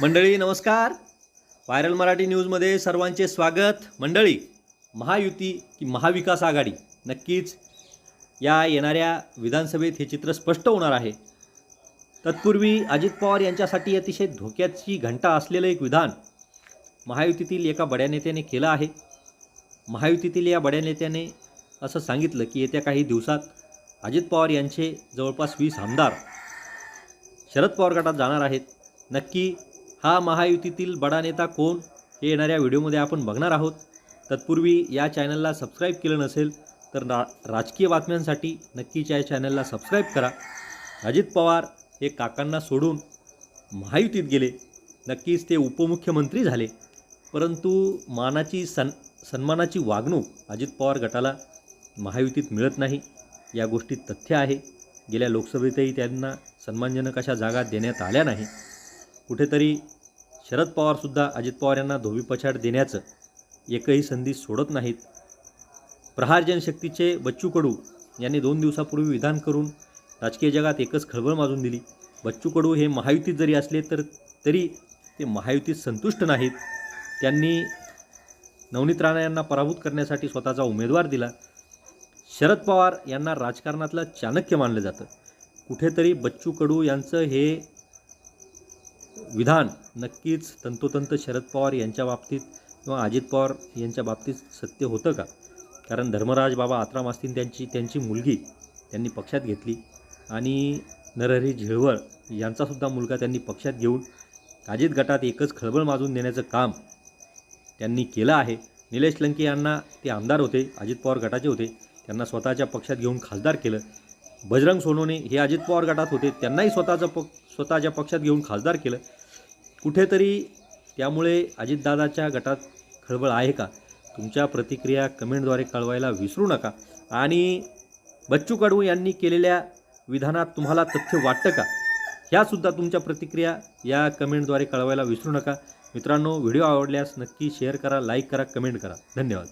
मंडळी नमस्कार. व्हायरल मराठी न्यूजमध्ये सर्वांचे स्वागत. मंडळी महायुती की महाविकास आघाडी? नक्कीच या येणाऱ्या विधानसभेत हे चित्र स्पष्ट होणार आहे. तत्पूर्वी अजित पवार यांच्यासाठी अतिशय धोक्याची घंटा असलेलं एक विधान महायुतीतील एका बड्या नेत्याने केलं आहे. महायुतीतील या बड्या नेत्याने असं सांगितलं की येत्या काही दिवसात अजित पवार यांचे जवळपास वीस आमदार शरद पवार गटात जाणार आहेत. नक्की हा महायुतीतील बडा नेता कोण हे येणाऱ्या व्हिडिओमध्ये आपण बघणार आहोत. तत्पूर्वी या चॅनलला सबस्क्राईब केलं नसेल तर रा राजकीय बातम्यांसाठी नक्कीच या चॅनलला सबस्क्राईब करा. अजित पवार हे काकांना सोडून महायुतीत गेले. नक्कीच ते उपमुख्यमंत्री झाले. परंतु मानाची सन सन्मानाची वागणूक अजित पवार गटाला महायुतीत मिळत नाही. या गोष्टीत तथ्य आहे. गेल्या लोकसभेतही त्यांना सन्मानजनक अशा जागा देण्यात आल्या नाही. कुठेतरी शरद पवारसुद्धा अजित पवार यांना धोबीपछाड देण्याचं एकही संधी सोडत नाहीत. प्रहार जनशक्तीचे बच्चू कडू यांनी दोन दिवसापूर्वी विधान करून राजकीय जगात एकच खळबळ माजून दिली. बच्चू कडू हे महायुतीत जरी असले तर तरी ते महायुतीत संतुष्ट नाहीत. त्यांनी नवनीत राणा यांना पराभूत करण्यासाठी स्वतःचा उमेदवार दिला. शरद पवार यांना राजकारणातलं चाणक्य मानलं जातं. कुठेतरी बच्चू कडू यांचं हे विधान नक्कीच तंतोतंत शरद पवार यांच्या बाबतीत किंवा अजित पवार यांच्या बाबतीत सत्य होतं का? कारण धर्मराज बाबा आत्राम असतील त्यांची त्यांची मुलगी त्यांनी पक्षात घेतली आणि नरहरी झिळवळ यांचासुद्धा मुलगा त्यांनी पक्षात घेऊन अजित गटात एकच खळबळ माजून देण्याचं काम त्यांनी केलं आहे. निलेश लंके यांना ते आमदार होते अजित पवार गटाचे होते. त्यांना स्वतःच्या पक्षात घेऊन खासदार केलं. बजरंग सोनोने हे अजित पवार गटात होते त्यांनाही स्वतःचं पक्ष स्वतःच्या पक्षात घेऊन खासदार केलं. कुठेतरी त्यामुळे अजितदादाच्या गटात खळबळ आहे का? तुमच्या प्रतिक्रिया कमेंटद्वारे कळवायला विसरू नका. आणि बच्चू कडू यांनी केलेल्या विधानात तुम्हाला तथ्य वाटतं का? ह्यासुद्धा तुमच्या प्रतिक्रिया या कमेंटद्वारे कळवायला विसरू नका. मित्रांनो व्हिडिओ आवडल्यास नक्की शेअर करा लाईक करा कमेंट करा. धन्यवाद.